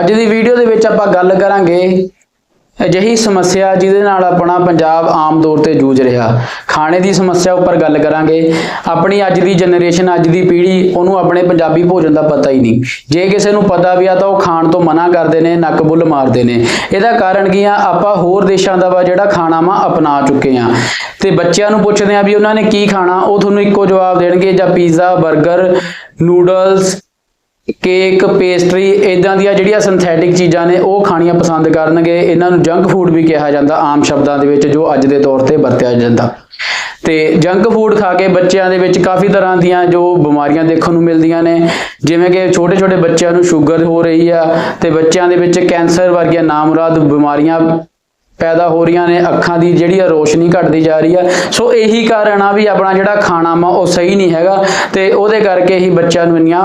ਅੱਜ ਦੀ ਵੀਡੀਓ ਦੇ ਵਿੱਚ ਆਪਾਂ ਗੱਲ ਕਰਾਂਗੇ ਅਜਿਹੀ ਸਮੱਸਿਆ ਜਿਹਦੇ ਨਾਲ ਆਪਣਾ ਪੰਜਾਬ ਆਮ ਤੌਰ ਤੇ ਜੂਝ ਰਿਹਾ। ਖਾਣੇ ਦੀ ਸਮੱਸਿਆ ਉੱਪਰ ਗੱਲ ਕਰਾਂਗੇ। ਆਪਣੀ ਅੱਜ ਦੀ ਜਨਰੇਸ਼ਨ ਅੱਜ ਦੀ ਪੀੜ੍ਹੀ, ਉਹਨੂੰ ਆਪਣੇ ਪੰਜਾਬੀ ਭੋਜਨ ਦਾ ਪਤਾ ਹੀ ਨਹੀਂ। ਜੇ ਕਿਸੇ ਨੂੰ ਪਤਾ ਵੀ ਆ ਤਾਂ ਉਹ ਖਾਣ ਤੋਂ ਮਨਾ ਕਰਦੇ ਨੇ, ਨੱਕ ਬੁੱਲ ਮਾਰਦੇ ਨੇ। ਇਹਦਾ ਕਾਰਨ ਕੀ ਆ? ਆਪਾਂ ਹੋਰ ਦੇਸ਼ਾਂ ਦਾ ਵਾ ਜਿਹੜਾ ਖਾਣਾ ਵਾ ਅਪਣਾ ਚੁੱਕੇ ਆ। ਤੇ ਬੱਚਿਆਂ ਨੂੰ ਪੁੱਛਦੇ ਆ ਵੀ ਉਹਨਾਂ ਨੇ ਕੀ ਖਾਣਾ? ਉਹ ਤੁਹਾਨੂੰ ਇੱਕੋ ਜਵਾਬ ਦੇਣਗੇ ਜਾਂ ਪੀਜ਼ਾ 버ਗਰ ਨੂਡਲਸ ਕੇਕ, ਪੇਸਟਰੀ ਇਦਾਂ ਦੀਆਂ ਜਿਹੜੀਆਂ ਸਿੰਥੈਟਿਕ ਚੀਜ਼ਾਂ ਨੇ, ਉਹ ਖਾਣੀਆਂ ਪਸੰਦ ਕਰਨਗੇ। ਇਹਨਾਂ ਨੂੰ ਜੰਕ ਫੂਡ ਵੀ ਕਿਹਾ ਜਾਂਦਾ, ਆਮ ਸ਼ਬਦਾਂ ਦੇ ਵਿੱਚ, ਜੋ ਅੱਜ ਦੇ ਤੌਰ ਤੇ ਵਰਤਿਆ ਜਾਂਦਾ। ਤੇ ਜੰਕ ਫੂਡ ਖਾ ਕੇ ਬੱਚਿਆਂ ਦੇ ਵਿੱਚ ਕਾਫੀ ਤਰ੍ਹਾਂ ਦੀਆਂ ਜੋ ਬਿਮਾਰੀਆਂ ਦੇਖਣ ਨੂੰ ਮਿਲਦੀਆਂ ਨੇ। ਜਿਵੇਂ ਕਿ ਛੋਟੇ ਛੋਟੇ ਬੱਚਿਆਂ ਨੂੰ ਸ਼ੂਗਰ ਹੋ ਰਹੀ ਆ, ਤੇ ਬੱਚਿਆਂ ਦੇ ਵਿੱਚ ਕੈਂਸਰ ਵਰਗੀਆਂ ਨਾਮੁਰਾਦ ਬਿਮਾਰੀਆਂ ਪੈਦਾ ਹੋ ਰਹੀਆਂ ਨੇ, ਅੱਖਾਂ ਦੀ ਜਿਹੜੀ ਆ ਰੋਸ਼ਨੀ ਘਟਦੀ ਜਾ ਰਹੀ ਆ। ਸੋ ਇਹੀ ਕਾਰਨ ਆ ਵੀ ਆਪਣਾ ਜਿਹੜਾ ਖਾਣਾ ਵਾ, ਉਹ ਸਹੀ ਨਹੀਂ ਹੈਗਾ, ਤੇ ਉਹਦੇ ਕਰਕੇ ਹੀ ਬੱਚਿਆਂ ਨੂੰ ਇੰਨੀਆਂ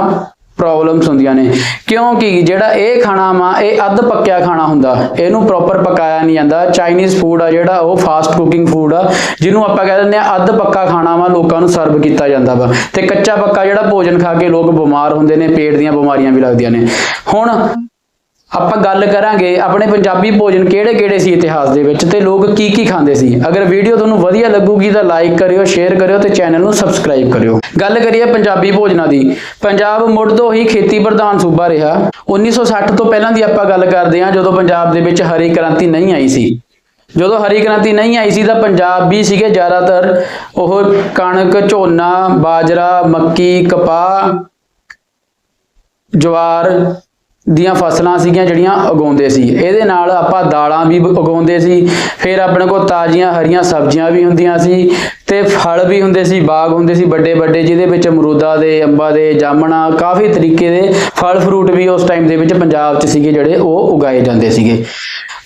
ਪ੍ਰੋਬਲਮਸ ਹੁੰਦੀਆਂ ਨੇ। ਕਿਉਂਕਿ ਜਿਹੜਾ ਇਹ ਖਾਣਾ ਵਾ, ਇਹ ਅੱਧ ਪੱਕਿਆ ਖਾਣਾ ਹੁੰਦਾ। ਇਹਨੂੰ ਪ੍ਰੋਪਰ ਪਕਾਇਆ ਨਹੀਂ ਜਾਂਦਾ। ਚਾਈਨੀਜ਼ ਫੂਡ ਆ ਜਿਹੜਾ, ਉਹ ਫਾਸਟ ਕੁਕਿੰਗ ਫੂਡ ਆ, ਜਿਹਨੂੰ ਆਪਾਂ ਕਹਿ ਦਿੰਦੇ ਆ ਅੱਧ ਪੱਕਾ ਖਾਣਾ ਵਾ, ਲੋਕਾਂ ਨੂੰ ਸਰਵ ਕੀਤਾ ਜਾਂਦਾ ਵਾ। ਤੇ ਕੱਚਾ ਪੱਕਾ ਜਿਹੜਾ ਭੋਜਨ ਖਾ ਕੇ ਲੋਕ ਬਿਮਾਰ ਹੁੰਦੇ ਨੇ, ਪੇਟ ਦੀਆਂ ਬਿਮਾਰੀਆਂ ਵੀ ਲੱਗਦੀਆਂ ਨੇ। ਹੁਣ ਆਪਾਂ ਗੱਲ ਕਰਾਂਗੇ ਆਪਣੇ ਪੰਜਾਬੀ ਭੋਜਨ ਕਿਹੜੇ-ਕਿਹੜੇ ਸੀ ਇਤਿਹਾਸ ਦੇ ਵਿੱਚ ਤੇ ਲੋਕ ਕੀ ਕੀ ਖਾਂਦੇ ਸੀ। ਅਗਰ ਵੀਡੀਓ ਤੁਹਾਨੂੰ ਵਧੀਆ ਲੱਗੂਗੀ ਤਾਂ ਲਾਈਕ ਕਰਿਓ ਸ਼ੇਅਰ ਕਰਿਓ ਤੇ ਚੈਨਲ ਨੂੰ ਸਬਸਕ੍ਰਾਈਬ ਕਰਿਓ। ਗੱਲ ਕਰੀਏ ਪੰਜਾਬੀ ਭੋਜਨਾਂ ਦੀ। ਪੰਜਾਬ ਮੁੱਢ ਤੋਂ ਹੀ ਖੇਤੀ ਪ੍ਰਧਾਨ ਸੂਬਾ ਰਿਹਾ। 1960 ਤੋਂ ਪਹਿਲਾਂ ਦੀ ਆਪਾਂ ਗੱਲ ਕਰਦੇ ਹਾਂ, ਜਦੋਂ ਪੰਜਾਬ ਦੇ ਵਿੱਚ ਹਰੀ ਕ੍ਰਾਂਤੀ ਨਹੀਂ ਆਈ ਸੀ। ਜਦੋਂ ਹਰੀ ਕ੍ਰਾਂਤੀ ਨਹੀਂ ਆਈ ਸੀ ਤਾਂ ਪੰਜਾਬ ਵੀ ਸੀਗੇ ਜ਼ਿਆਦਾਤਰ ਉਹ ਕਣਕ, ਝੋਨਾ, ਬਾਜਰਾ, ਮੱਕੀ, ਕਪਾਹ, ਜਵਾਰ ਦੀਆਂ ਫਸਲਾਂ ਸੀਗੀਆਂ ਜਿਹੜੀਆਂ ਉਗਾਉਂਦੇ ਸੀ। ਇਹਦੇ ਨਾਲ ਆਪਾਂ ਦਾਲਾਂ ਵੀ ਉਗਾਉਂਦੇ ਸੀ। ਫਿਰ ਆਪਣੇ ਕੋਲ ਤਾਜ਼ੀਆਂ ਹਰੀਆਂ ਸਬਜ਼ੀਆਂ ਵੀ ਹੁੰਦੀਆਂ ਸੀ ਤੇ ਫਲ ਵੀ ਹੁੰਦੇ ਸੀ, ਬਾਗ ਹੁੰਦੇ ਸੀ ਵੱਡੇ ਵੱਡੇ, ਜਿਹਦੇ ਵਿੱਚ ਅਮਰੂਦਾ ਦੇ, ਅੰਬਾਂ ਦੇ, ਜਾਮਣਾ, ਕਾਫੀ ਤਰੀਕੇ ਦੇ ਫਲ ਫਰੂਟ ਵੀ ਉਸ ਟਾਈਮ ਦੇ ਵਿੱਚ ਪੰਜਾਬ 'ਚ ਸੀਗੇ ਜਿਹੜੇ ਉਹ ਉਗਾਏ ਜਾਂਦੇ ਸੀਗੇ।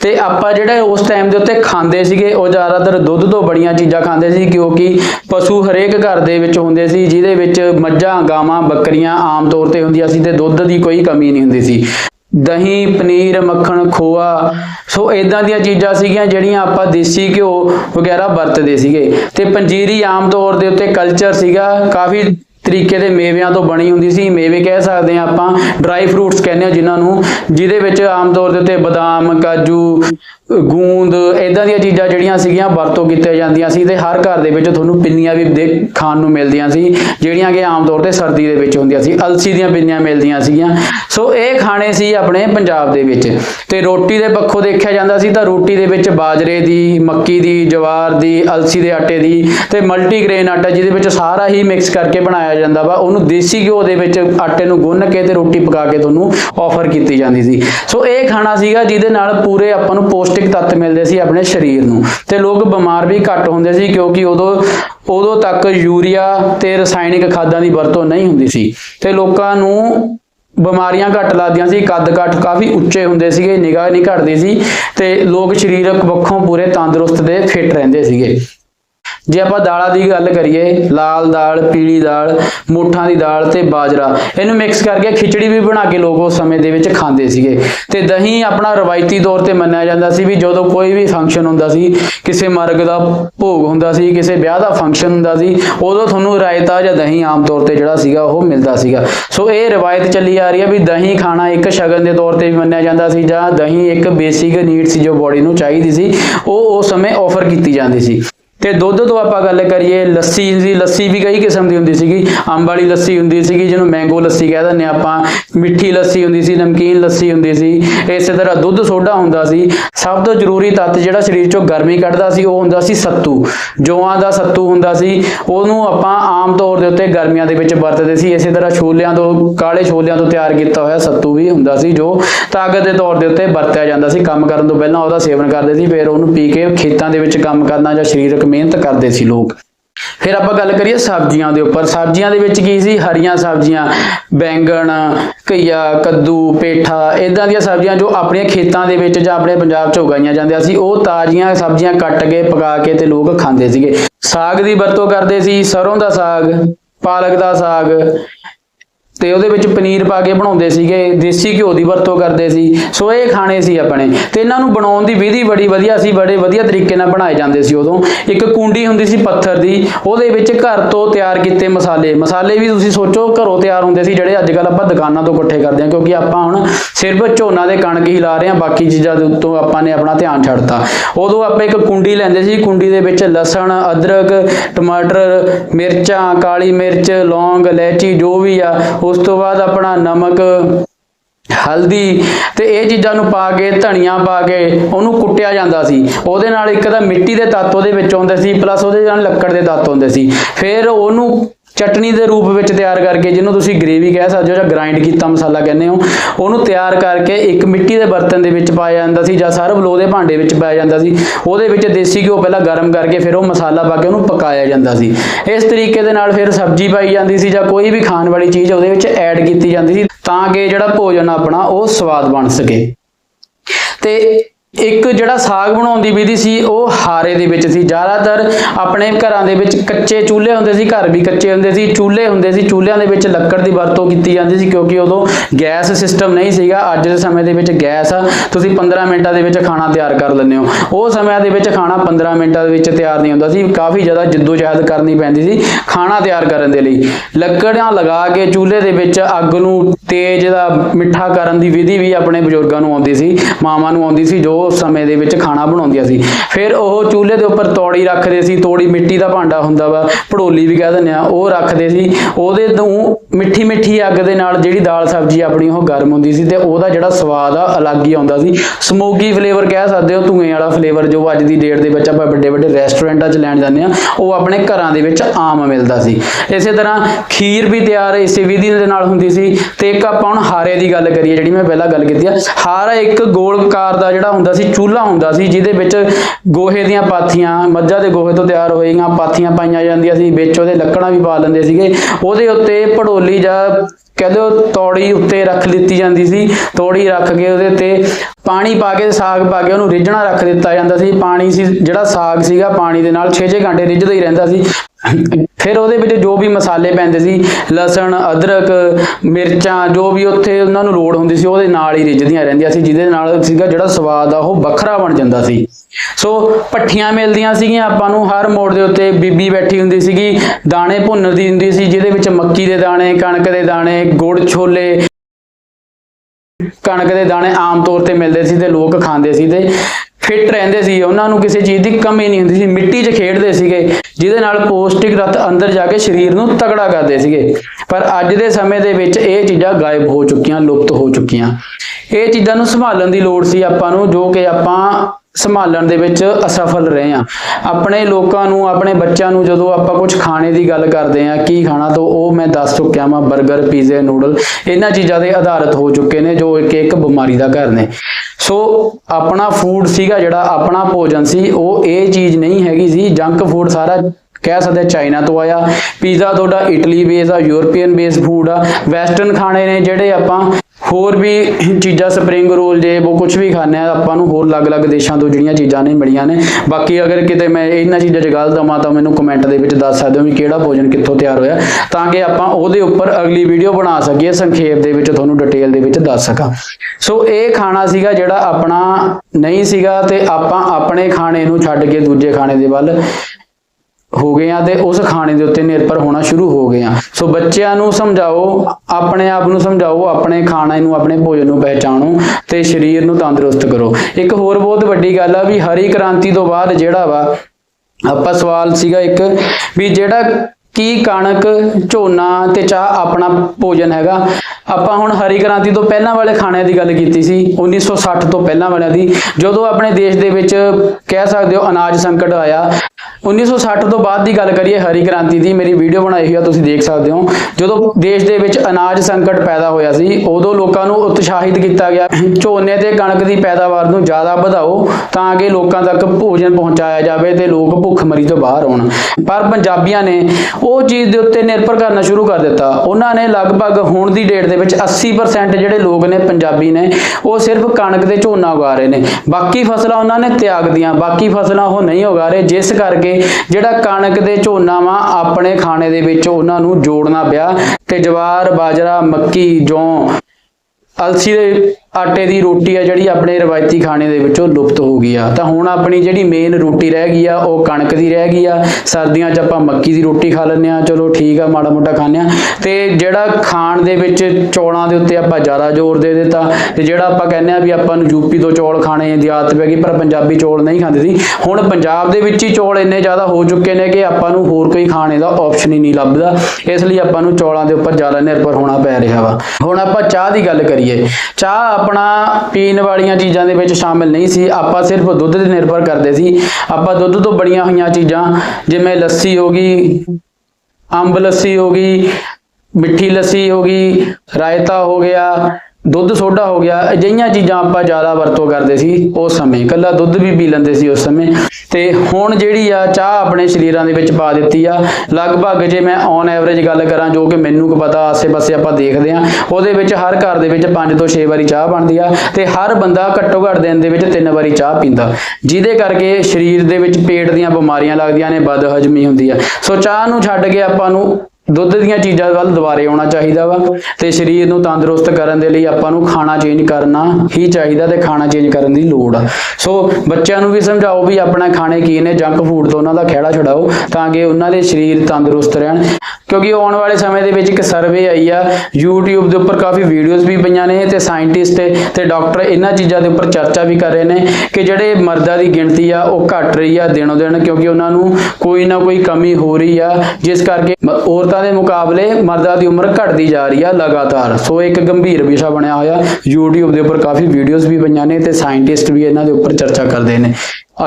ਤੇ ਆਪਾਂ ਜਿਹੜਾ ਉਸ ਟਾਈਮ ਦੇ ਉੱਤੇ ਖਾਂਦੇ ਸੀਗੇ, ਉਹ ਜ਼ਿਆਦਾਤਰ ਦੁੱਧ ਤੋਂ ਬੜੀਆਂ ਚੀਜ਼ਾਂ ਖਾਂਦੇ ਸੀ, ਕਿਉਂਕਿ ਪਸ਼ੂ ਹਰੇਕ ਘਰ ਦੇ ਵਿੱਚ ਹੁੰਦੇ ਸੀ, ਜਿਹਦੇ ਵਿੱਚ ਮੱਝਾਂ, ਗਾਵਾਂ, ਬੱਕਰੀਆਂ ਆਮ ਤੌਰ ਤੇ ਹੁੰਦੀਆਂ ਸੀ ਤੇ ਦੁੱਧ ਦੀ ਕੋਈ ਕਮੀ ਨਹੀਂ ਹੁੰਦੀ ਸੀ। ਦਹੀਂ, ਪਨੀਰ, ਮੱਖਣ, ਖੋਆ, ਸੋ ਇਦਾਂ ਦੀਆਂ ਚੀਜ਼ਾਂ ਸੀਗੀਆਂ ਜਿਹੜੀਆਂ ਆਪਾਂ ਦੇਸੀ ਘਿਓ ਵਗੈਰਾ ਵਰਤਦੇ ਸੀਗੇ। ਤੇ ਪੰਜੀਰੀ ਆਮ ਤੌਰ ਦੇ ਉੱਤੇ ਕਲਚਰ ਸੀਗਾ, ਕਾਫੀ ਤਰੀਕੇ ਦੇ ਮੇਵਿਆਂ ਤੋਂ ਬਣੀ ਹੁੰਦੀ ਸੀ। ਮੇਵੇ ਕਹਿ ਸਕਦੇ ਆ ਆਪਾਂ ਡਰਾਈ ਫਰੂਟਸ ਕਹਿੰਦੇ ਆ ਜਿਨ੍ਹਾਂ ਨੂੰ, ਜਿਹਦੇ ਵਿੱਚ ਆਮ ਤੌਰ ਦੇ ਉੱਤੇ ਬਦਾਮ, ਕਾਜੂ ਗੂੰਦ ਇਦਾਂ ਦੀਆਂ ਚੀਜ਼ਾਂ ਜਿਹੜੀਆਂ ਸੀਗੀਆਂ ਵਰਤੋਂ ਕੀਤੀਆਂ ਜਾਂਦੀਆਂ ਸੀ ਤੇ ਹਰ ਘਰ ਦੇ ਵਿੱਚ ਤੁਹਾਨੂੰ ਪਿੰਨੀਆਂ ਵੀ ਦੇ ਖਾਣ ਨੂੰ ਮਿਲਦੀਆਂ ਸੀ, ਜਿਹੜੀਆਂ ਕਿ ਆਮ ਤੌਰ ਤੇ ਸਰਦੀ ਦੇ ਵਿੱਚ ਹੁੰਦੀਆਂ ਸੀ। ਅਲਸੀ ਦੀਆਂ ਪਿੰਨੀਆਂ ਮਿਲਦੀਆਂ ਸੀਗੀਆਂ। ਸੋ ਇਹ ਖਾਣੇ ਸੀ ਆਪਣੇ ਪੰਜਾਬ ਦੇ ਵਿੱਚ। ਤੇ ਰੋਟੀ ਦੇ ਪੱਖੋਂ ਦੇਖਿਆ ਜਾਂਦਾ ਸੀ ਤਾਂ ਰੋਟੀ ਦੇ ਵਿੱਚ ਬਾਜਰੇ ਦੀ, ਮੱਕੀ ਦੀ, ਜਵਾਰ ਦੀ, ਅਲਸੀ ਦੇ ਆਟੇ ਦੀ ਤੇ ਮਲਟੀਗ੍ਰੇਨ ਆਟਾ ਜਿਹਦੇ ਵਿੱਚ ਸਾਰਾ ਹੀ ਮਿਕਸ ਕਰਕੇ ਬਣਾਇਆ ਜਾਂਦਾ ਵਾ। ਉਹਨੂੰ ਦੇਸੀ ਘਿਓ ਦੇ ਵਿੱਚ ਆਟੇ ਨੂੰ ਗੁੰਨ ਕੇ ਤੇ ਰੋਟੀ ਪਕਾ ਕੇ ਤੁਹਾਨੂੰ ਆਫਰ ਕੀਤੀ ਜਾਂਦੀ ਸੀ। ਸੋ ਇਹ ਖਾਣਾ ਸੀਗਾ ਜਿਹਦੇ ਨਾਲ ਪੂਰੇ ਆਪਾਂ ਨੂੰ ਪੋਸਟ ਪੌਸ਼ਟਿਕ ਤੱਤ ਮਿਲਦੇ ਸੀ ਆਪਣੇ ਸਰੀਰ ਨੂੰ ਤੇ ਲੋਕ ਬਿਮਾਰ ਵੀ ਘੱਟ ਹੁੰਦੇ ਸੀ ਕਿਉਂਕਿ ਉਦੋਂ ਉਦੋਂ ਤੱਕ ਯੂਰੀਆ ਤੇ ਰਸਾਇਣਿਕ ਖਾਦਾਂ ਦੀ ਵਰਤੋਂ ਨਹੀਂ ਹੁੰਦੀ ਸੀ ਤੇ ਲੋਕਾਂ ਨੂੰ ਬਿਮਾਰੀਆਂ ਘੱਟ ਲੱਗਦੀਆਂ ਸੀ ਕੱਦ ਕੱਟ ਕਾਫੀ ਉੱਚੇ ਹੁੰਦੇ ਸੀਗੇ, ਨਿਗਾਹ ਨਹੀਂ ਘਟਦੀ ਸੀ ਤੇ ਲੋਕ ਸਰੀਰਕ ਪੱਖੋਂ ਪੂਰੇ ਤੰਦਰੁਸਤ ਤੇ ਫਿੱਟ ਰਹਿੰਦੇ ਸੀਗੇ। ਜੇ ਆਪਾਂ ਦਾਲਾਂ ਦੀ ਗੱਲ ਕਰੀਏ, ਲਾਲ ਦਾਲ, ਪੀਲੀ ਦਾਲ, ਮੋਠਾਂ ਦੀ ਦਾਲ ਤੇ ਬਾਜਰਾ, ਇਹਨੂੰ ਮਿਕਸ ਕਰਕੇ ਖਿਚੜੀ ਵੀ ਬਣਾ ਕੇ ਲੋਕ ਉਸ ਸਮੇਂ ਦੇ ਵਿੱਚ ਖਾਂਦੇ ਸੀਗੇ। ਤੇ ਦਹੀਂ ਆਪਣਾ ਰਵਾਇਤੀ ਤੌਰ ਤੇ ਮੰਨਿਆ ਜਾਂਦਾ ਸੀ ਵੀ ਜਦੋਂ ਕੋਈ ਵੀ ਫੰਕਸ਼ਨ ਹੁੰਦਾ ਸੀ, ਕਿਸੇ ਮਰਗ ਦਾ ਭੋਗ ਹੁੰਦਾ ਸੀ, ਕਿਸੇ ਵਿਆਹ ਦਾ ਫੰਕਸ਼ਨ ਹੁੰਦਾ ਸੀ, ਉਦੋਂ ਤੁਹਾਨੂੰ ਰਾਇਤਾ ਜਾਂ ਦਹੀਂ ਆਮ ਤੌਰ ਤੇ ਜਿਹੜਾ ਸੀਗਾ ਉਹ ਮਿਲਦਾ ਸੀਗਾ। ਸੋ ਇਹ ਰਵਾਇਤ ਚੱਲੀ ਆ ਰਹੀ ਹੈ ਵੀ ਦਹੀਂ ਖਾਣਾ ਇੱਕ ਸ਼ਗਨ ਦੇ ਤੌਰ ਤੇ ਵੀ ਮੰਨਿਆ ਜਾਂਦਾ ਸੀ ਜਾਂ ਦਹੀਂ ਇੱਕ ਬੇਸਿਕ ਨੀਡ ਸੀ ਜੋ ਬੋਡੀ ਨੂੰ ਚਾਹੀਦੀ ਸੀ, ਉਹ ਉਸ ਸਮੇਂ ਆਫਰ ਕੀਤੀ ਜਾਂਦੀ ਸੀ। ਤੇ ਦੁੱਧ ਤੋਂ ਆਪਾਂ ਗੱਲ ਕਰੀਏ, ਲੱਸੀ ਦੀ, ਲੱਸੀ ਵੀ ਕਈ ਕਿਸਮ ਦੀ ਹੁੰਦੀ ਸੀਗੀ। ਅੰਬ ਵਾਲੀ ਲੱਸੀ ਹੁੰਦੀ ਸੀਗੀ, ਜਿਹਨੂੰ ਮੈਂਗੋ ਲੱਸੀ ਕਹਿ ਦਿੰਦੇ ਹਾਂ ਆਪਾਂ। ਮਿੱਠੀ ਲੱਸੀ ਹੁੰਦੀ ਸੀ, ਨਮਕੀਨ ਲੱਸੀ ਹੁੰਦੀ ਸੀ। ਇਸੇ ਤਰ੍ਹਾਂ ਦੁੱਧ ਸੋਡਾ ਹੁੰਦਾ ਸੀ। ਸਭ ਤੋਂ ਜ਼ਰੂਰੀ ਤੱਤ ਜਿਹੜਾ ਸਰੀਰ ਚੋਂ ਗਰਮੀ ਕੱਢਦਾ ਸੀ, ਉਹ ਹੁੰਦਾ ਸੀ ਸੱਤੂ। ਜੋਆਂ ਦਾ ਸੱਤੂ ਹੁੰਦਾ ਸੀ, ਉਹਨੂੰ ਆਪਾਂ ਆਮ ਤੌਰ ਦੇ ਉੱਤੇ ਗਰਮੀਆਂ ਦੇ ਵਿੱਚ ਵਰਤਦੇ ਸੀ। ਇਸੇ ਤਰ੍ਹਾਂ ਛੋਲਿਆਂ ਤੋਂ, ਕਾਲੇ ਛੋਲਿਆਂ ਤੋਂ ਤਿਆਰ ਕੀਤਾ ਹੋਇਆ ਸੱਤੂ ਵੀ ਹੁੰਦਾ ਸੀ, ਜੋ ਤਾਕਤ ਦੇ ਤੌਰ ਦੇ ਉੱਤੇ ਵਰਤਿਆ ਜਾਂਦਾ ਸੀ। ਕੰਮ ਕਰਨ ਤੋਂ ਪਹਿਲਾਂ ਉਹਦਾ ਸੇਵਨ ਕਰਦੇ ਸੀ, ਫਿਰ ਉਹਨੂੰ ਪੀ ਕੇ ਖੇਤਾਂ ਦੇ ਵਿੱਚ ਕੰਮ ਕਰਨਾ ਜਾਂ ਸਰੀਰਕ ਮਿਹਨਤ ਕਰਦੇ ਸੀ ਲੋਕ। ਫਿਰ ਆਪਾਂ ਗੱਲ ਕਰੀਏ ਸਬਜ਼ੀਆਂ ਦੇ ਉੱਪਰ। ਸਬਜ਼ੀਆਂ ਦੇ ਵਿੱਚ ਕੀ ਸੀ? ਹਰੀਆਂ ਸਬਜ਼ੀਆਂ, ਬੈਂਗਣ, ਘਈਆ, ਕੱਦੂ, ਪੇਠਾ ਇਦਾਂ ਦੀਆਂ ਸਬਜ਼ੀਆਂ ਜੋ ਆਪਣੀਆਂ ਖੇਤਾਂ ਦੇ ਵਿੱਚ ਜਾਂ ਆਪਣੇ ਪੰਜਾਬ 'ਚ ਉਗਾਈਆਂ ਜਾਂਦੀਆਂ ਸੀ। ਉਹ ਤਾਜ਼ੀਆਂ ਸਬਜ਼ੀਆਂ ਕੱਟ ਕੇ, ਪਕਾ ਕੇ ਤੇ ਲੋਕ ਖਾਂਦੇ ਸੀਗੇ। ਸਾਗ ਦੀ ਵਰਤੋਂ ਕਰਦੇ ਸੀ। ਸਰੋਂ ਦਾ ਸਾਗ, ਪਾਲਕ ਦਾ ਸਾਗ ਤੇ ਉਹਦੇ ਵਿੱਚ ਪਨੀਰ ਪਾ ਕੇ ਬਣਾਉਂਦੇ ਸੀਗੇ, ਦੇਸੀ ਘਿਓ ਦੀ ਵਰਤੋਂ ਕਰਦੇ ਸੀ ਸੋ ਇਹ ਖਾਣੇ ਸੀ ਆਪਣੇ। ਤੇ ਇਹਨਾਂ ਨੂੰ ਬਣਾਉਣ ਦੀ ਵਿਧੀ ਬੜੀ ਵਧੀਆ ਸੀ, ਬੜੇ ਵਧੀਆ ਤਰੀਕੇ ਨਾਲ ਬਣਾਏ ਜਾਂਦੇ ਸੀ ਉਦੋਂ। ਇੱਕ ਕੁੰਡੀ ਹੁੰਦੀ ਸੀ ਪੱਥਰ ਦੀ, ਉਹਦੇ ਵਿੱਚ ਘਰ ਤੋਂ ਤਿਆਰ ਕੀਤੇ ਮਸਾਲੇ। ਮਸਾਲੇ ਵੀ ਤੁਸੀਂ ਸੋਚੋ, ਘਰੋਂ ਤਿਆਰ ਹੁੰਦੇ ਸੀ, ਜਿਹੜੇ ਅੱਜ ਕੱਲ ਆਪਾਂ ਦੁਕਾਨਾਂ ਤੋਂ ਇਕੱਠੇ ਕਰਦੇ ਹਾਂ, ਕਿਉਂਕਿ ਆਪਾਂ ਹੁਣ ਸਿਰਫ ਝੋਨਾ ਦੇ ਕਣਕ ਹੀ ਲਾ ਰਹੇ ਹਾਂ, ਬਾਕੀ ਚੀਜ਼ਾਂ ਦੇ ਉੱਤੋਂ ਆਪਾਂ ਨੇ ਆਪਣਾ ਧਿਆਨ ਛੱਡਤਾ। ਉਦੋਂ ਆਪਾਂ ਇੱਕ ਕੁੰਡੀ ਲੈਂਦੇ ਸੀ, ਕੁੰਡੀ ਦੇ ਵਿੱਚ ਲਸਣ, ਅਦਰਕ, ਟਮਾਟਰ, ਮਿਰਚਾਂ, ਕਾਲੀ ਮਿਰਚ, ਲੌਂਗ, ਇਲਾਇਚੀ, ਜੋ ਵੀ ਆ ਉਸ ਤੋਂ ਬਾਅਦ ਆਪਣਾ ਨਮਕ, ਹਲਦੀ ਤੇ ਇਹ ਚੀਜ਼ਾਂ ਨੂੰ ਪਾ ਕੇ, ਧਨੀਆ ਪਾ ਕੇ ਉਹਨੂੰ ਕੁੱਟਿਆ ਜਾਂਦਾ ਸੀ। ਉਹਦੇ ਨਾਲ ਇੱਕ ਤਾਂ ਮਿੱਟੀ ਦੇ ਤੱਤ ਉਹਦੇ ਵਿੱਚ ਆਉਂਦੇ ਸੀ ਪਲੱਸ ਉਹਦੇ ਨਾਲ ਲੱਕੜ ਦੇ ਤੱਤ ਹੁੰਦੇ ਸੀ। ਫਿਰ ਉਹਨੂੰ ਚਟਨੀ ਦੇ ਰੂਪ ਵਿੱਚ ਤਿਆਰ ਕਰਕੇ ਜਿਹਨੂੰ ਤੁਸੀਂ ਗ੍ਰੇਵੀ ਕਹਿ ਸਕਦੇ ਹੋ ਜਾਂ ਗ੍ਰਾਈਂਡ ਕੀਤਾ ਮਸਾਲਾ ਕਹਿੰਦੇ ਹੋ, ਉਹਨੂੰ ਤਿਆਰ ਕਰਕੇ ਇੱਕ ਮਿੱਟੀ ਦੇ ਬਰਤਨ ਦੇ ਵਿੱਚ ਪਾਇਆ ਜਾਂਦਾ ਸੀ ਜਾਂ ਸਰਵ ਲੋ ਦੇ ਭਾਂਡੇ ਵਿੱਚ ਪਾਇਆ ਜਾਂਦਾ ਸੀ, ਉਹਦੇ ਵਿੱਚ ਦੇਸੀ ਘਿਓ ਪਹਿਲਾਂ ਗਰਮ ਕਰਕੇ ਫਿਰ ਉਹ ਮਸਾਲਾ ਪਾ ਕੇ ਉਹਨੂੰ ਪਕਾਇਆ ਜਾਂਦਾ ਸੀ। ਇਸ ਤਰੀਕੇ ਦੇ ਨਾਲ ਫਿਰ ਸਬਜ਼ੀ ਪਾਈ ਜਾਂਦੀ ਸੀ ਜਾਂ ਕੋਈ ਵੀ ਖਾਣ ਵਾਲੀ ਚੀਜ਼ ਉਹਦੇ ਵਿੱਚ ਐਡ ਕੀਤੀ ਜਾਂਦੀ ਸੀ ਤਾਂ ਕਿ ਜਿਹੜਾ ਭੋਜਨ ਆਪਣਾ ਉਹ ਸਵਾਦ ਬਣ ਸਕੇ। ਤੇ ਇੱਕ ਜਿਹੜਾ ਸਾਗ ਬਣਾਉਣ ਦੀ ਵਿਧੀ ਸੀ, ਉਹ ਹਾਰੇ ਦੇ ਵਿੱਚ ਸੀ। ਜ਼ਿਆਦਾਤਰ ਆਪਣੇ ਘਰਾਂ ਦੇ ਵਿੱਚ ਕੱਚੇ ਚੁੱਲ੍ਹੇ ਹੁੰਦੇ ਸੀ, ਘਰ ਵੀ ਕੱਚੇ ਹੁੰਦੇ ਸੀ। ਚੁੱਲ੍ਹੇ ਹੁੰਦੇ ਸੀ, ਚੁੱਲ੍ਹਿਆਂ ਦੇ ਵਿੱਚ ਲੱਕੜ ਦੀ ਵਰਤੋਂ ਕੀਤੀ ਜਾਂਦੀ ਸੀ, ਕਿਉਂਕਿ ਉਦੋਂ ਗੈਸ ਸਿਸਟਮ ਨਹੀਂ ਸੀਗਾ। ਅੱਜ ਦੇ ਸਮੇਂ ਦੇ ਵਿੱਚ ਗੈਸ ਆ। ਤੁਸੀਂ 15 ਮਿੰਟਾਂ ਦੇ ਵਿੱਚ ਖਾਣਾ ਤਿਆਰ ਕਰ ਲੈਂਦੇ ਹੋ। ਉਹ ਸਮੇਂ ਦੇ ਵਿੱਚ ਖਾਣਾ 15 ਮਿੰਟਾਂ ਦੇ ਵਿੱਚ ਤਿਆਰ ਨਹੀਂ ਹੁੰਦਾ ਸੀ। ਕਾਫੀ ਜ਼ਿਆਦਾ ਜਿੱਦੋ ਜਹਿਦ ਕਰਨੀ ਪੈਂਦੀ ਸੀ ਖਾਣਾ ਤਿਆਰ ਕਰਨ ਦੇ ਲਈ। ਲੱਕੜਾਂ ਲਗਾ ਕੇ ਚੁੱਲ੍ਹੇ ਦੇ ਵਿੱਚ ਅੱਗ ਨੂੰ ਤੇਜ਼ ਦਾ ਮਿੱਠਾ ਕਰਨ ਦੀ ਵਿਧੀ ਵੀ ਆਪਣੇ ਬਜ਼ੁਰਗਾਂ ਨੂੰ ਆਉਂਦੀ ਸੀ, ਮਾਵਾਂ ਨੂੰ ਆਉਂਦੀ ਸੀ, ਜੋ ਉਸ ਸਮੇਂ ਦੇ ਵਿੱਚ ਖਾਣਾ ਬਣਾਉਂਦੀਆਂ ਸੀ। ਫਿਰ ਉਹ ਚੁੱਲ੍ਹੇ ਦੇ ਉੱਪਰ ਤੌੜੀ ਰੱਖਦੇ ਸੀ। ਤੌੜੀ ਮਿੱਟੀ ਦਾ ਭਾਂਡਾ ਹੁੰਦਾ ਵਾ, ਭੜੋਲੀ ਵੀ ਕਹਿ ਦਿੰਦੇ ਆ, ਉਹ ਰੱਖਦੇ ਸੀ। ਉਹਦੇ ਤੋਂ ਮਿੱਠੀ ਮਿੱਠੀ ਅੱਗ ਦੇ ਨਾਲ ਜਿਹੜੀ ਦਾਲ ਸਬਜ਼ੀ ਆਪਣੀ ਉਹ ਗਰਮ ਹੁੰਦੀ ਸੀ ਤੇ ਉਹਦਾ ਜਿਹੜਾ ਸਵਾਦ ਆ, ਅਲੱਗ ਹੀ ਆਉਂਦਾ ਸੀ। ਸਮੋਕੀ ਫਲੇਵਰ ਕਹਿ ਸਕਦੇ ਹੋ, ਧੂਏ ਵਾਲਾ ਫਲੇਵਰ ਜੋ ਅੱਜ ਦੀ ਡੇਟ ਦੇ ਵਿੱਚ ਆਪਾਂ ਵੱਡੇ ਵੱਡੇ ਰੈਸਟੋਰੈਂਟਾਂ 'ਚ ਲੈਣ ਜਾਂਦੇ ਆ, ਉਹ ਆਪਣੇ ਘਰਾਂ ਦੇ ਵਿੱਚ ਆਮ ਮਿਲਦਾ ਸੀ। ਇਸੇ ਤਰ੍ਹਾਂ ਖੀਰ ਵੀ ਤਿਆਰ ਇਸੇ ਵਿਧੀ ਦੇ ਨਾਲ ਹੁੰਦੀ ਸੀ ਤੇ ਇੱਕ ਆਪਾਂ ਹੁਣ ਹਾਰੇ ਦੀ ਗੱਲ ਕਰੀਏ, ਜਿਹੜੀ ਮੈਂ ਪਹਿਲਾਂ ਗੱਲ ਕੀਤੀ ਆ, ਹਾਰਾ ਇੱਕ ਗੋਲਕਾਰ ਦਾ ਜਿਹੜਾ ਹੁੰਦਾ ਸੀ ਚੂਲਾ ਹੁੰਦਾ ਸੀ, ਜਿਹਦੇ ਵਿੱਚ ਗੋਹੇ ਦੀਆਂ ਪਾਥੀਆਂ, ਮੱਝਾਂ ਦੇ ਗੋਹੇ ਤੋਂ ਤਿਆਰ ਹੋਈਆਂ ਪਾਥੀਆਂ ਪਾਈਆਂ ਜਾਂਦੀਆਂ ਸੀ, ਵਿੱਚ ਉਹਦੇ ਲੱਕੜਾਂ ਵੀ ਪਾ ਲੈਂਦੇ ਸੀਗੇ। ਉਹਦੇ ਉੱਤੇ ਭੜੋਲੀ ਜਾਂ ਕਹਿੰਦੇ ਉਹ ਤੌੜੀ ਉੱਤੇ ਰੱਖ ਦਿੱਤੀ ਜਾਂਦੀ ਸੀ, ਤੌੜੀ ਰੱਖ ਕੇ ਉਹਦੇ ਤੇ ਪਾਣੀ ਪਾ ਕੇ ਸਾਗ ਪਾ ਕੇ ਉਹਨੂੰ ਰਿੱਝਣਾ ਰੱਖ ਦਿੱਤਾ ਜਾਂਦਾ ਸੀ। ਪਾਣੀ ਸੀ, ਜਿਹੜਾ ਸਾਗ ਸੀਗਾ ਪਾਣੀ ਦੇ ਨਾਲ 6-6 ਘੰਟੇ ਰਿੱਝਦਾ ਹੀ ਰਹਿੰਦਾ ਸੀ। ਫਿਰ ਉਹਦੇ ਵਿੱਚ ਜੋ ਵੀ ਮਸਾਲੇ ਪੈਂਦੇ ਸੀ, ਲਸਣ, ਅਦਰਕ, ਮਿਰਚਾਂ, ਜੋ ਵੀ ਉੱਥੇ ਉਹਨਾਂ ਨੂੰ ਲੋੜ ਹੁੰਦੀ ਸੀ, ਉਹਦੇ ਨਾਲ ਹੀ ਰਿੱਝਦੀਆਂ ਰਹਿੰਦੀਆਂ ਸੀ, ਜਿਹਦੇ ਨਾਲ ਸੀਗਾ ਜਿਹੜਾ ਸਵਾਦ ਆ, ਉਹ ਵੱਖਰਾ ਬਣ ਜਾਂਦਾ ਸੀ। ਸੋ ਪੱਠੀਆਂ ਮਿਲਦੀਆਂ ਸੀਗੀਆਂ ਆਪਾਂ ਨੂੰ, ਹਰ ਮੋੜ ਦੇ ਉੱਤੇ ਬੀਬੀ ਬੈਠੀ ਹੁੰਦੀ ਸੀਗੀ, ਦਾਣੇ ਭੁੰਨਦੀ ਹੁੰਦੀ ਸੀ, ਜਿਹਦੇ ਵਿੱਚ ਮੱਕੀ ਦੇ ਦਾਣੇ, ਕਣਕ ਦੇ ਦਾਣੇ ਗੁੜ ਛੋਲੇ, ਕਣਕ ਦੇ ਦਾਣੇ ਆਮ ਤੌਰ ਤੇ ਮਿਲਦੇ ਸੀ ਤੇ ਲੋਕ ਖਾਂਦੇ ਸੀ ਤੇ ਫਿੱਟ ਰਹਿੰਦੇ ਸੀ। ਉਹਨਾਂ ਨੂੰ ਕਿਸੇ ਚੀਜ਼ ਦੀ ਕਮੀ ਨਹੀਂ ਹੁੰਦੀ ਸੀ। ਮਿੱਟੀ 'ਚ ਖੇਡਦੇ ਸੀਗੇ, ਜਿਹਦੇ ਨਾਲ ਪੌਸ਼ਟਿਕ ਤੱਤ ਅੰਦਰ ਜਾ ਕੇ ਸਰੀਰ ਨੂੰ ਤਗੜਾ ਕਰਦੇ ਸੀਗੇ। ਪਰ ਅੱਜ ਦੇ ਸਮੇਂ ਦੇ ਵਿੱਚ ਇਹ ਚੀਜ਼ਾਂ ਗਾਇਬ ਹੋ ਚੁੱਕੀਆਂ, ਲੁਪਤ ਹੋ ਚੁੱਕੀਆਂ। ਇਹ ਚੀਜ਼ਾਂ ਨੂੰ ਸੰਭਾਲਣ ਦੀ ਲੋੜ ਸੀ ਆਪਾਂ ਨੂੰ, ਜੋ ਕਿ ਆਪਾਂ ਸੰਭਾਲਣ ਦੇ ਵਿੱਚ ਅਸਫਲ ਰਹੇ ਆ ਆਪਣੇ ਲੋਕਾਂ ਨੂੰ, ਆਪਣੇ ਬੱਚਿਆਂ ਨੂੰ ਜਦੋਂ ਆਪਾਂ ਕੁਝ ਖਾਣੇ ਦੀ ਗੱਲ ਕਰਦੇ ਆ ਕੀ ਖਾਣਾ, ਤਾਂ ਉਹ ਮੈਂ ਦੱਸ ਚੁੱਕਿਆ ਵਾਂ 버ਗਰ ਪੀਜ਼ੇ, ਨੂਡਲ, ਇਹਨਾਂ ਚੀਜ਼ਾਂ ਦੇ ਆਧਾਰਿਤ ਹੋ ਚੁੱਕੇ ਨੇ ਜੋ ਇੱਕ ਇੱਕ ਬਿਮਾਰੀ ਦਾ ਘਰ ਨੇ। ਸੋ ਆਪਣਾ ਫੂਡ ਸੀਗਾ ਜਿਹੜਾ, ਆਪਣਾ ਭੋਜਨ ਸੀ, ਉਹ ਇਹ ਚੀਜ਼ ਨਹੀਂ ਹੈਗੀ ਸੀ। ਜੰਕ ਫੂਡ ਸਾਰਾ ਕਹਿ ਸਕਦੇ ਚਾਈਨਾ ਤੋਂ ਆਇਆ। ਪੀਜ਼ਾ ਤੁਹਾਡਾ ਇਟਲੀ ਬੇਸ ਆ ਯੂਰਪੀਅਨ ਬੇਸ ਫੂਡ ਆ। ਵੈਸਟਰਨ ਖਾਣੇ ਨੇ ਜਿਹੜੇ ਆਪਾਂ ਹੋਰ ਵੀ ਚੀਜ਼ਾਂ ਸਪਰਿੰਗ ਰੋਲ ਜੇ, ਉਹ ਕੁਝ ਵੀ ਖਾਂਦੇ ਆ, ਆਪਾਂ ਨੂੰ ਹੋਰ ਅਲੱਗ-ਅਲੱਗ ਦੇਸ਼ਾਂ ਤੋਂ ਜਿਹੜੀਆਂ ਚੀਜ਼ਾਂ ਨਹੀਂ ਮਿਲੀਆਂ ਨੇ। ਬਾਕੀ ਅਗਰ ਕਿਤੇ ਮੈਂ ਇਹਨਾਂ ਚੀਜ਼ਾਂ 'ਚ ਗਲਤ ਦਵਾਂ, ਤਾਂ ਮੈਨੂੰ ਕਮੈਂਟ ਦੇ ਵਿੱਚ ਦੱਸ ਸਕਦੇ ਹੋ ਵੀ ਕਿਹੜਾ ਭੋਜਨ ਕਿੱਥੋਂ ਤਿਆਰ ਹੋਇਆ। ਤਾਂ ਕਿ ਆਪਾਂ ਉਹਦੇ ਉੱਪਰ ਅਗਲੀ ਵੀਡੀਓ ਬਣਾ ਸਕੀਏ, ਸੰਖੇਪ ਦੇ ਵਿੱਚ ਤੁਹਾਨੂੰ ਡਿਟੇਲ ਦੇ ਵਿੱਚ ਦੱਸ ਸਕਾਂ। ਸੋ ਇਹ ਖਾਣਾ ਸੀਗਾ ਜਿਹੜਾ ਆਪਣਾ ਨਹੀਂ ਸੀਗਾ, ਤੇ ਆਪਾਂ ਆਪਣੇ ਖਾਣੇ ਨੂੰ ਛੱਡ ਕੇ ਦੂਜੇ ਖਾਣੇ ਦੇ ਵੱਲ ਹੋ ਗਏ ਆ ਤੇ ਉਸ ਖਾਣੇ ਦੇ ਉੱਤੇ ਨਿਰਭਰ ਹੋਣਾ ਸ਼ੁਰੂ ਹੋ ਗਏ ਆ। ਸੋ ਬੱਚਿਆਂ ਨੂੰ ਸਮਝਾਓ, ਆਪਣੇ ਆਪ ਨੂੰ ਸਮਝਾਓ, ਆਪਣੇ ਖਾਣੇ ਨੂੰ, ਆਪਣੇ ਭੋਜਨ ਨੂੰ ਪਹਿਚਾਣੋ ਤੇ ਸਰੀਰ ਨੂੰ ਤੰਦਰੁਸਤ ਕਰੋ। ਇੱਕ ਹੋਰ ਬਹੁਤ ਵੱਡੀ ਗੱਲ ਆ ਵੀ ਹਰੀ ਕ੍ਰਾਂਤੀ ਤੋਂ ਬਾਅਦ ਜਿਹੜਾ ਵਾ, ਆਪਾਂ ਸਵਾਲ ਸੀਗਾ ਇੱਕ ਵੀ ਜਿਹੜਾ ਕੀ ਕਣਕ, ਝੋਨਾ ਤੇ ਚਾਹ ਆਪਣਾ ਭੋਜਨ ਹੈਗਾ? ਆਪਾਂ ਹੁਣ ਹਰੀ ਕ੍ਰਾਂਤੀ ਤੋਂ ਪਹਿਲਾਂ ਵਾਲੇ ਖਾਣਿਆਂ ਦੀ ਗੱਲ ਕੀਤੀ ਸੀ 1960 ਤੋਂ ਪਹਿਲਾਂ ਵਾਲਿਆਂ ਦੀ। ਜਦੋਂ ਆਪਣੇ ਦੇਸ਼ ਦੇ ਵਿੱਚ ਕਹਿ ਸਕਦੇ ਹੋ ਅਨਾਜ ਸੰਕਟ ਆਇਆ 1960 ਤੋਂ ਬਾਅਦ ਦੀ ਗੱਲ ਕਰੀਏ ਹਰੀ ਕ੍ਰਾਂਤੀ ਦੀ, ਮੇਰੀ ਵੀਡੀਓ ਬਣਾਈ ਹੋਈ ਆ, ਤੁਸੀਂ ਦੇਖ ਸਕਦੇ ਹੋ। ਜਦੋਂ ਦੇਸ਼ ਦੇ ਵਿੱਚ ਅਨਾਜ ਸੰਕਟ ਪੈਦਾ ਹੋਇਆ ਸੀ, ਉਦੋਂ ਲੋਕਾਂ ਨੂੰ ਉਤਸ਼ਾਹਿਤ ਕੀਤਾ ਗਿਆ, ਝੋਨੇ ਤੇ ਕਣਕ ਦੀ ਪੈਦਾਵਾਰ ਨੂੰ ਜ਼ਿਆਦਾ ਵਧਾਓ, ਤਾਂ ਕਿ ਲੋਕਾਂ ਤੱਕ ਭੋਜਨ ਪਹੁੰਚਾਇਆ ਜਾਵੇ ਤੇ ਲੋਕ ਭੁੱਖਮਰੀ ਤੋਂ ਬਾਹਰ ਆਉਣ। ਪਰ ਪੰਜਾਬੀਆਂ ਨੇ ਉਹ ਚੀਜ਼ ਦੇ ਉੱਤੇ ਨਿਰਭਰ ਕਰਨਾ ਸ਼ੁਰੂ ਕਰ ਦਿੱਤਾ। ਉਹਨਾਂ ਨੇ ਲਗਭਗ ਹੁਣ ਦੀ ਡੇਟ ਦੇ ਵਿੱਚ 80% ਜਿਹੜੇ ਲੋਕ ਨੇ ਪੰਜਾਬੀ ਨੇ, ਉਹ ਸਿਰਫ ਕਣਕ ਤੇ ਝੋਨਾ ਉਗਾ ਰਹੇ ਨੇ। ਬਾਕੀ ਫਸਲਾਂ ਉਹਨਾਂ ਨੇ ਤਿਆਗ ਦੀਆਂ, ਬਾਕੀ ਫਸਲਾਂ ਉਹ ਨਹੀਂ ਉਗਾ ਰਹੇ, ਜਿਸ ਕਰਕੇ ਜਿਹੜਾ ਕਣਕ ਦੇ ਝੋਨਾ ਵਾ, ਆਪਣੇ ਖਾਣੇ ਦੇ ਵਿੱਚ ਉਹਨਾਂ ਨੂੰ ਜੋੜਨਾ ਪਿਆ। ਤੇ ਜਵਾਰ, ਬਾਜਰਾ, ਮੱਕੀ, ਜੌਂ, ਅਲਸੀ ਦੇ ਆਟੇ ਦੀ ਰੋਟੀ ਆ ਜਿਹੜੀ ਆਪਣੇ ਰਵਾਇਤੀ ਖਾਣੇ ਦੇ ਵਿੱਚੋਂ ਲੁਪਤ ਹੋ ਗਈ ਆ। ਤਾਂ ਹੁਣ ਆਪਣੀ ਜਿਹੜੀ ਮੇਨ ਰੋਟੀ ਰਹਿ ਗਈ ਆ, ਉਹ ਕਣਕ ਦੀ ਰਹਿ ਗਈ ਆ। ਸਰਦੀਆਂ 'ਚ ਆਪਾਂ ਮੱਕੀ ਦੀ ਰੋਟੀ ਖਾ ਲੈਂਦੇ ਆ। ਚਲੋ ਠੀਕ ਆ, ਮਾੜਾ ਮੋਟਾ ਖਾਂਦੇ ਆ। ਤੇ ਜਿਹੜਾ ਖਾਣ ਦੇ ਵਿੱਚ ਚੌਲਾਂ ਦੇ ਉੱਤੇ ਆਪਾਂ ਜ਼ਿਆਦਾ ਜ਼ੋਰ ਦੇ ਦਿੱਤਾ। ਤੇ ਜਿਹੜਾ ਆਪਾਂ ਕਹਿੰਦੇ ਆ ਵੀ ਆਪਾਂ ਨੂੰ ਯੂਪੀ ਤੋਂ ਚੌਲ ਖਾਣੇ ਦੀ ਆਦਤ ਪੈ ਗਈ, ਪਰ ਪੰਜਾਬੀ ਚੌਲ ਨਹੀਂ ਖਾਂਦੇ ਸੀ। ਹੁਣ ਪੰਜਾਬ ਦੇ ਵਿੱਚ ਹੀ ਚੌਲ ਇੰਨੇ ਜ਼ਿਆਦਾ ਹੋ ਚੁੱਕੇ ਨੇ ਕਿ ਆਪਾਂ ਨੂੰ ਹੋਰ ਕੋਈ ਖਾਣੇ ਦਾ ਆਪਸ਼ਨ ਹੀ ਨਹੀਂ ਲੱਭਦਾ। ਇਸ ਲਈ ਆਪਾਂ ਨੂੰ ਚੌਲਾਂ ਦੇ ਉੱਪਰ ਜ਼ਿਆਦਾ ਨਿਰਭਰ ਹੋਣਾ ਪੈ ਰਿਹਾ ਵਾ। ਹੁਣ ਆਪਾਂ ਚਾਹ ਦੀ ਗੱਲ ਕਰੀਏ। ਚਾਹ ਆਪਣਾ ਪੀਣ ਵਾਲੀਆਂ ਚੀਜ਼ਾਂ ਦੇ ਵਿੱਚ ਸ਼ਾਮਿਲ ਨਹੀਂ ਸੀ। ਆਪਾਂ ਸਿਰਫ ਦੁੱਧ ਤੇ ਨਿਰਭਰ ਕਰਦੇ ਸੀ। ਆਪਾਂ ਦੁੱਧ ਤੋਂ ਬਣੀਆਂ ਹੋਈਆਂ ਚੀਜ਼ਾਂ, ਜਿਵੇਂ ਲੱਸੀ ਹੋ ਗਈ, ਅੰਬ ਲੱਸੀ ਹੋ ਗਈ, ਮਿੱਠੀ ਲੱਸੀ ਹੋ ਗਈ, ਰਾਇਤਾ ਹੋ ਗਿਆ ਦੁੱਧ ਸੋਡਾ ਹੋ ਗਿਆ, ਅਜਿਹੀਆਂ ਚੀਜ਼ਾਂ ਆਪਾਂ ਜ਼ਿਆਦਾ ਵਰਤੋਂ ਕਰਦੇ ਸੀ ਉਸ ਸਮੇਂ। ਕੱਲਾ ਦੁੱਧ ਵੀ ਪੀ ਲੈਂਦੇ ਸੀ ਉਸ ਸਮੇਂ। ਤੇ ਹੁਣ ਜਿਹੜੀ ਆ ਚਾਹ ਆਪਣੇ ਸਰੀਰਾਂ ਦੇ ਵਿੱਚ ਪਾ ਦਿੱਤੀ ਆ, ਲਗਭਗ ਜੇ ਮੈਂ ਔਨ ਐਵਰੇਜ ਗੱਲ ਕਰਾਂ, ਜੋ ਕਿ ਮੈਨੂੰ ਕੋ ਪਤਾ, ਆਸੇ-ਪਾਸੇ ਆਪਾਂ ਦੇਖਦੇ ਆ, ਉਹਦੇ ਵਿੱਚ ਹਰ ਘਰ ਦੇ ਵਿੱਚ 5 ਤੋਂ 6 ਵਾਰੀ ਚਾਹ ਬਣਦੀ ਆ ਤੇ ਹਰ ਬੰਦਾ ਘੱਟੋ ਘੱਟ ਦਿਨ ਦੇ ਵਿੱਚ 3 ਵਾਰੀ ਚਾਹ ਪੀਂਦਾ। ਜਿਹਦੇ ਕਰਕੇ ਸਰੀਰ ਦੇ ਵਿੱਚ ਪੇਟ ਦੀਆਂ ਬਿਮਾਰੀਆਂ ਲੱਗਦੀਆਂ ਨੇ, ਬਦਹਜਮੀ ਹੁੰਦੀ ਆ। ਸੋ ਚਾਹ ਨੂੰ ਛੱਡ ਕੇ ਆਪਾਂ ਨੂੰ ਦੁੱਧ ਦੀਆਂ ਚੀਜ਼ਾਂ ਵੱਲ ਦੁਬਾਰੇ ਆਉਣਾ ਚਾਹੀਦਾ ਵਾ ਤੇ ਸਰੀਰ ਨੂੰ ਤੰਦਰੁਸਤ ਕਰਨ ਦੇ ਲਈ ਆਪਾਂ ਨੂੰ ਖਾਣਾ ਚੇਂਜ ਕਰਨਾ ਹੀ ਚਾਹੀਦਾ ਤੇ ਖਾਣਾ ਚੇਂਜ ਕਰਨ ਦੀ ਲੋੜ ਆ। ਸੋ ਬੱਚਿਆਂ ਨੂੰ ਵੀ ਸਮਝਾਓ ਵੀ ਆਪਣਾ ਖਾਣੇ ਕੀ ਨੇ ਜੰਕ ਫੂਡ ਤੋਂ ਉਹਨਾਂ ਦਾ ਖਹਿੜਾ ਛਡਾਓ ਤਾਂ ਕਿ ਉਹਨਾਂ ਦੇ ਸਰੀਰ ਤੰਦਰੁਸਤ ਰਹਿਣ। ਕਿਉਂਕਿ ਆਉਣ ਵਾਲੇ ਸਮੇਂ ਦੇ ਵਿੱਚ ਇੱਕ ਸਰਵੇ ਆਈ ਆ, YouTube ਦੇ ਉੱਪਰ ਕਾਫੀ ਵੀਡੀਓਜ਼ ਵੀ ਪਈਆਂ ਨੇ ਤੇ ਸਾਇੰਟਿਸਟ ਤੇ ਡਾਕਟਰ ਇਹਨਾਂ ਚੀਜ਼ਾਂ ਦੇ ਉੱਪਰ ਚਰਚਾ ਵੀ ਕਰ ਰਹੇ ਨੇ ਕਿ ਜਿਹੜੇ ਮਰਦਾਂ ਦੀ ਗਿਣਤੀ ਆ ਉਹ ਘਟ ਰਹੀ ਆ ਦਿਨੋ ਦਿਨ ਕਿਉਂਕਿ ਉਹਨਾਂ ਨੂੰ ਕੋਈ ਨਾ ਕੋਈ ਕਮੀ ਹੋ ਰਹੀ ਆ, ਜਿਸ ਕਰਕੇ ਮ- ਔਰਤਾਂ ਦੇ ਮੁਕਾਬਲੇ ਮਰਦਾਂ ਦੀ ਉਮਰ ਘਟਦੀ ਜਾ ਰਹੀ ਆ ਲਗਾਤਾਰ। ਸੋ ਇੱਕ ਗੰਭੀਰ ਵਿਸ਼ਾ ਬਣਿਆ ਹੋਇਆ। YouTube ਦੇ ਉੱਪਰ ਕਾਫੀ ਵੀਡੀਓਜ਼ ਵੀ ਪਈਆਂ ਨੇ ਤੇ ਸਾਇੰਟਿਸਟ ਵੀ ਇਹਨਾਂ ਦੇ ਉੱਪਰ ਚਰਚਾ ਕਰਦੇ ਨੇ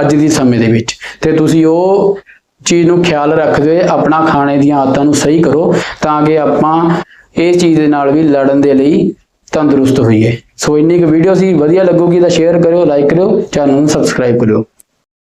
ਅੱਜ ਦੀ ਸਮੇਂ ਦੇ ਵਿੱਚ। ਤੇ ਤੁਸੀਂ ਉਹ ਚੀਜ਼ ਨੂੰ ਖਿਆਲ ਰੱਖਦੇ ਹੋਏ ਆਪਣਾ ਖਾਣੇ ਦੀਆਂ ਆਦਤਾਂ ਨੂੰ ਸਹੀ ਕਰੋ ਤਾਂ ਕਿ ਆਪਾਂ ਇਹ ਚੀਜ਼ ਦੇ ਨਾਲ ਵੀ ਲੜਨ ਦੇ ਲਈ ਤੰਦਰੁਸਤ ਹੋਈਏ। ਸੋ ਇੰਨੀ ਕੁ ਵੀਡੀਓ ਸੀ। ਵਧੀਆ ਲੱਗੂਗੀ ਤਾਂ ਸ਼ੇਅਰ ਕਰਿਓ ਲਾਈਕ ਕਰਿਓ ਚੈਨਲ ਨੂੰ ਸਬਸਕ੍ਰਾਈਬ ਕਰਿਓ।